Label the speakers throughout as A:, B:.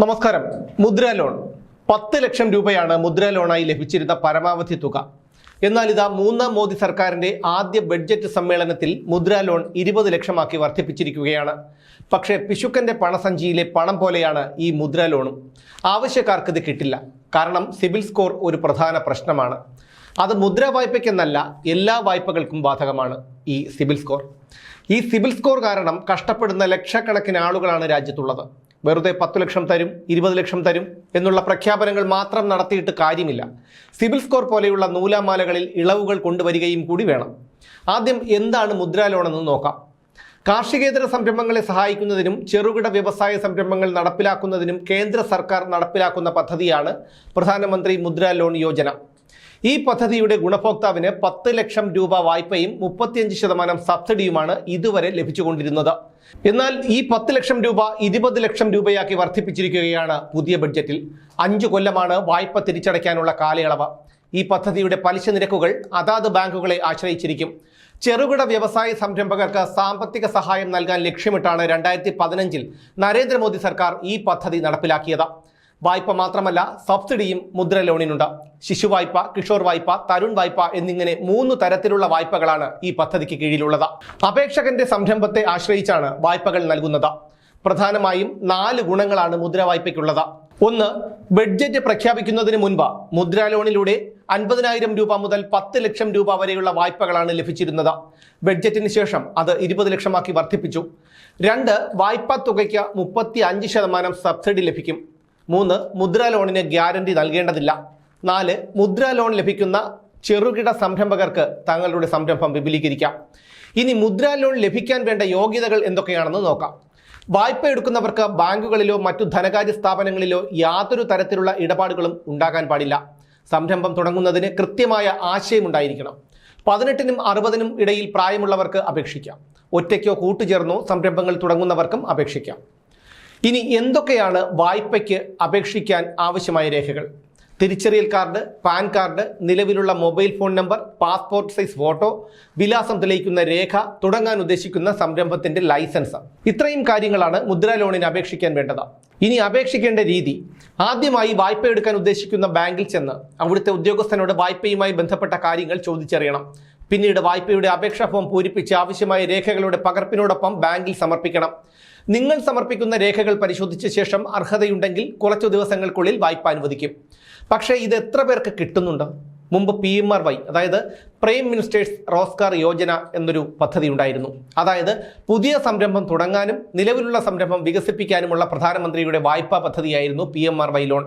A: നമസ്കാരം. മുദ്ര ലോൺ. പത്ത് ലക്ഷം രൂപയാണ് മുദ്ര ലോണായി ലഭിച്ചിരുന്ന പരമാവധി തുക. എന്നാൽ ഇതാ മൂന്നാം മോദി സർക്കാരിന്റെ ആദ്യ ബഡ്ജറ്റ് സമ്മേളനത്തിൽ മുദ്ര ലോൺ ഇരുപത് ലക്ഷമാക്കി വർദ്ധിപ്പിച്ചിരിക്കുകയാണ്. പക്ഷേ പിശുക്കന്റെ പണസഞ്ചിയിലെ പണം പോലെയാണ് ഈ മുദ്ര ലോണും. ആവശ്യക്കാർക്ക് ഇത് കിട്ടില്ല. കാരണം സിബിൽ സ്കോർ ഒരു പ്രധാന പ്രശ്നമാണ്. അത് മുദ്ര വായ്പയ്ക്കെന്നല്ല എല്ലാ വായ്പകൾക്കും ബാധകമാണ് ഈ സിബിൽ സ്കോർ. ഈ സിബിൽ സ്കോർ കാരണം കഷ്ടപ്പെടുന്ന ലക്ഷക്കണക്കിന് ആളുകളാണ് രാജ്യത്തുള്ളത്. വെറുതെ പത്ത് ലക്ഷം തരും ഇരുപത് ലക്ഷം തരും എന്നുള്ള പ്രഖ്യാപനങ്ങൾ മാത്രം നടത്തിയിട്ട് കാര്യമില്ല. സിബിൽ സ്കോർ പോലെയുള്ള നൂലാമാലകളിൽ ഇളവുകൾ കൊണ്ടുവരികയും കൂടി വേണം. ആദ്യം എന്താണ് മുദ്രാ ലോൺ എന്ന് നോക്കാം. കാർഷികേതര സംരംഭങ്ങളെ സഹായിക്കുന്നതിനും ചെറുകിട വ്യവസായ സംരംഭങ്ങൾ നടപ്പിലാക്കുന്നതിനും കേന്ദ്ര സർക്കാർ നടപ്പിലാക്കുന്ന പദ്ധതിയാണ് പ്രധാനമന്ത്രി മുദ്രാ ലോൺ യോജന. ഈ പദ്ധതിയുടെ ഗുണഭോക്താവിന് പത്ത് ലക്ഷം രൂപ വായ്പയും മുപ്പത്തിയഞ്ച് ശതമാനം സബ്സിഡിയുമാണ് ഇതുവരെ ലഭിച്ചുകൊണ്ടിരുന്നത്. എന്നാൽ ഈ പത്ത് ലക്ഷം രൂപ ഇരുപത് ലക്ഷം രൂപയാക്കി വർദ്ധിപ്പിച്ചിരിക്കുകയാണ് പുതിയ ബഡ്ജറ്റിൽ. അഞ്ചു കൊല്ലമാണ് വായ്പ തിരിച്ചടയ്ക്കാനുള്ള കാലയളവ്. ഈ പദ്ധതിയുടെ പലിശ നിരക്കുകൾ അതാത് ബാങ്കുകളെ ആശ്രയിച്ചിരിക്കും. ചെറുകിട വ്യവസായ സംരംഭകർക്ക് സാമ്പത്തിക സഹായം നൽകാൻ ലക്ഷ്യമിട്ടാണ് രണ്ടായിരത്തി പതിനഞ്ചിൽ നരേന്ദ്രമോദി സർക്കാർ ഈ പദ്ധതി നടപ്പിലാക്കിയത്. വായ്പ മാത്രമല്ല സബ്സിഡിയും മുദ്ര ലോണിനുണ്ട്. ശിശു വായ്പ കിഷോർ വായ്പ തരുൺ വായ്പ എന്നിങ്ങനെ മൂന്ന് തരത്തിലുള്ള വായ്പകളാണ് ഈ പദ്ധതിക്ക് കീഴിലുള്ളത്. അപേക്ഷകന്റെ സംരംഭത്തെ ആശ്രയിച്ചാണ് വായ്പകൾ നൽകുന്നത്. പ്രധാനമായും നാല് ഗുണങ്ങളാണ് മുദ്ര വായ്പയ്ക്കുള്ളത്. ഒന്ന് ബഡ്ജറ്റ് പ്രഖ്യാപിക്കുന്നതിന് മുൻപ് മുദ്ര ലോണിലൂടെ അൻപതിനായിരം രൂപ മുതൽ പത്ത് ലക്ഷം രൂപ വരെയുള്ള വായ്പകളാണ് ലഭിച്ചിരുന്നത്. ബഡ്ജറ്റിന് ശേഷം അത് ഇരുപത് ലക്ഷമാക്കി വർദ്ധിപ്പിച്ചു. രണ്ട് വായ്പാ തുകയ്ക്ക് മുപ്പത്തി അഞ്ച് ശതമാനം സബ്സിഡി ലഭിക്കും. മൂന്ന് മുദ്ര ലോണിന് ഗ്യാരണ്ടി നൽകേണ്ടതില്ല. നാല് മുദ്ര ലോൺ ലഭിക്കുന്ന ചെറുകിട സംരംഭകർക്ക് തങ്ങളുടെ സംരംഭം വിപുലീകരിക്കാം. ഇനി മുദ്ര ലോൺ ലഭിക്കാൻ വേണ്ട യോഗ്യതകൾ എന്തൊക്കെയാണെന്ന് നോക്കാം. വായ്പ എടുക്കുന്നവർക്ക് ബാങ്കുകളിലോ മറ്റു ധനകാര്യ സ്ഥാപനങ്ങളിലോ യാതൊരു തരത്തിലുള്ള ഇടപാടുകളും ഉണ്ടാകാൻ പാടില്ല. സംരംഭം തുടങ്ങുന്നതിന് കൃത്യമായ ആശയമുണ്ടായിരിക്കണം. പതിനെട്ടിനും അറുപതിനും ഇടയിൽ പ്രായമുള്ളവർക്ക് അപേക്ഷിക്കാം. ഒറ്റയ്ക്കോ കൂട്ടുചേർന്നോ സംരംഭങ്ങൾ തുടങ്ങുന്നവർക്കും അപേക്ഷിക്കാം. ഇനി എന്തൊക്കെയാണ് വായ്പയ്ക്ക് അപേക്ഷിക്കാൻ ആവശ്യമായ രേഖകൾ? തിരിച്ചറിയൽ കാർഡ് പാൻ കാർഡ് നിലവിലുള്ള mobile phone number passport size photo വിലാസം തെളിയിക്കുന്ന രേഖ തുടങ്ങാൻ ഉദ്ദേശിക്കുന്ന സംരംഭത്തിന്റെ ലൈസൻസ്. ഇത്രയും കാര്യങ്ങളാണ് മുദ്ര ലോണിന് അപേക്ഷിക്കാൻ വേണ്ടത്. ഇനി അപേക്ഷിക്കേണ്ട രീതി. ആദ്യമായി വായ്പ എടുക്കാൻ ഉദ്ദേശിക്കുന്ന ബാങ്കിൽ ചെന്ന് അവിടുത്തെ ഉദ്യോഗസ്ഥനോട് വായ്പയുമായി ബന്ധപ്പെട്ട കാര്യങ്ങൾ ചോദിച്ചറിയണം. പിന്നീട് വായ്പയുടെ അപേക്ഷാ ഫോം പൂരിപ്പിച്ച് ആവശ്യമായ രേഖകളുടെ പകർപ്പിനോടൊപ്പം ബാങ്കിൽ സമർപ്പിക്കണം. നിങ്ങൾ സമർപ്പിക്കുന്ന രേഖകൾ പരിശോധിച്ച ശേഷം അർഹതയുണ്ടെങ്കിൽ കുറച്ചു ദിവസങ്ങൾക്കുള്ളിൽ വായ്പ അനുവദിക്കും. പക്ഷേ ഇത് എത്ര പേർക്ക് കിട്ടുന്നുണ്ട്? മുമ്പ് പി എം ആർ വൈ അതായത് പ്രൈം മിനിസ്റ്റേഴ്സ് റോസ്കാർ യോജന എന്നൊരു പദ്ധതി ഉണ്ടായിരുന്നു. അതായത് പുതിയ സംരംഭം തുടങ്ങാനും നിലവിലുള്ള സംരംഭം വികസിപ്പിക്കാനുമുള്ള പ്രധാനമന്ത്രിയുടെ വായ്പാ പദ്ധതിയായിരുന്നു P M R Y loan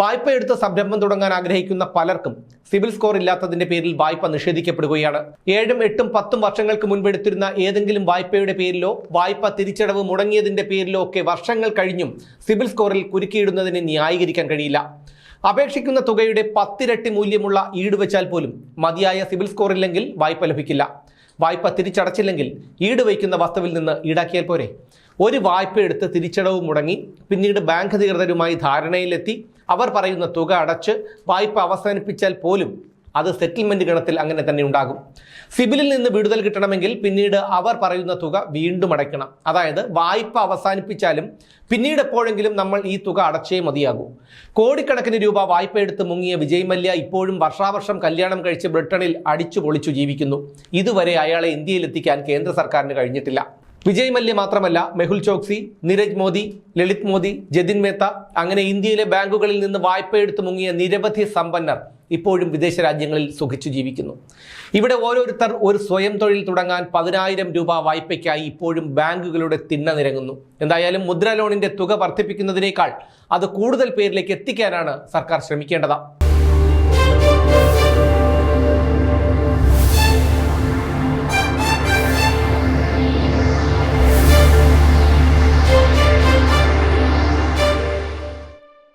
A: വായ്പ എടുത്ത് സംരംഭം തുടങ്ങാൻ ആഗ്രഹിക്കുന്ന പലർക്കും സിവിൽ സ്കോർ ഇല്ലാത്തതിന്റെ പേരിൽ വായ്പ നിഷേധിക്കപ്പെടുകയാണ്. ഏഴും എട്ടും പത്തും വർഷങ്ങൾക്ക് മുൻപ് എടുത്തിരുന്ന ഏതെങ്കിലും വായ്പയുടെ പേരിലോ വായ്പ തിരിച്ചടവ് മുടങ്ങിയതിന്റെ പേരിലോ ഒക്കെ വർഷങ്ങൾ കഴിഞ്ഞും സിവിൽ സ്കോറിൽ കുരുക്കിയിടുന്നതിന് ന്യായീകരിക്കാൻ കഴിയില്ല. അപേക്ഷിക്കുന്ന തുകയുടെ പത്തിരട്ടി മൂല്യമുള്ള ഈട് വെച്ചാൽ പോലും മതിയായ സിവിൽ സ്കോർ ഇല്ലെങ്കിൽ വായ്പ ലഭിക്കില്ല. വായ്പ തിരിച്ചടച്ചില്ലെങ്കിൽ ഈട് വയ്ക്കുന്ന വസ്തുവിൽ നിന്ന് ഈടാക്കിയാൽ പോരെ. ഒരു വായ്പ എടുത്ത് തിരിച്ചടവ് മുടങ്ങി പിന്നീട് ബാങ്ക് അധികൃതരുമായി ധാരണയിലെത്തി അവർ പറയുന്ന തുക അടച്ച് വായ്പ അവസാനിപ്പിച്ചാൽ പോലും അത് സെറ്റിൽമെന്റ് ഗണത്തിൽ അങ്ങനെ തന്നെ ഉണ്ടാകും. സിബിലിൽ നിന്ന് വിടുതൽ കിട്ടണമെങ്കിൽ പിന്നീട് അവർ പറയുന്ന തുക വീണ്ടും അടയ്ക്കണം. അതായത് വായ്പ അവസാനിപ്പിച്ചാലും പിന്നീട് എപ്പോഴെങ്കിലും നമ്മൾ ഈ തുക അടച്ചേ മതിയാകൂ. കോടിക്കണക്കിന് രൂപ വായ്പ എടുത്ത് മുങ്ങിയ വിജയ് മല്യ ഇപ്പോഴും വർഷാവർഷം കല്യാണം കഴിച്ച് ബ്രിട്ടനിൽ അടിച്ചു പൊളിച്ചു ജീവിക്കുന്നു. ഇതുവരെ അയാളെ ഇന്ത്യയിൽ എത്തിക്കാൻ കേന്ദ്ര സർക്കാരിന് കഴിഞ്ഞിട്ടില്ല. വിജയ് മല്യ മാത്രമല്ല മെഹുൽ ചോക്സി നീരജ് മോദി ലളിത് മോദി ജതിൻ മേത്ത അങ്ങനെ ഇന്ത്യയിലെ ബാങ്കുകളിൽ നിന്ന് വായ്പ എടുത്ത് മുങ്ങിയ നിരവധി സമ്പന്നർ ഇപ്പോഴും വിദേശ രാജ്യങ്ങളിൽ സുഖിച്ചു ജീവിക്കുന്നു. ഇവിടെ ഓരോരുത്തർ ഒരു സ്വയം തൊഴിൽ തുടങ്ങാൻ പതിനായിരം രൂപ വായ്പയ്ക്കായി ഇപ്പോഴും ബാങ്കുകളുടെ തിണ്ണ നിരങ്ങുന്നു. എന്തായാലും മുദ്ര ലോണിന്റെ തുക വർദ്ധിപ്പിക്കുന്നതിനേക്കാൾ അത് കൂടുതൽ പേരിലേക്ക് എത്തിക്കാനാണ് സർക്കാർ ശ്രമിക്കേണ്ടത്.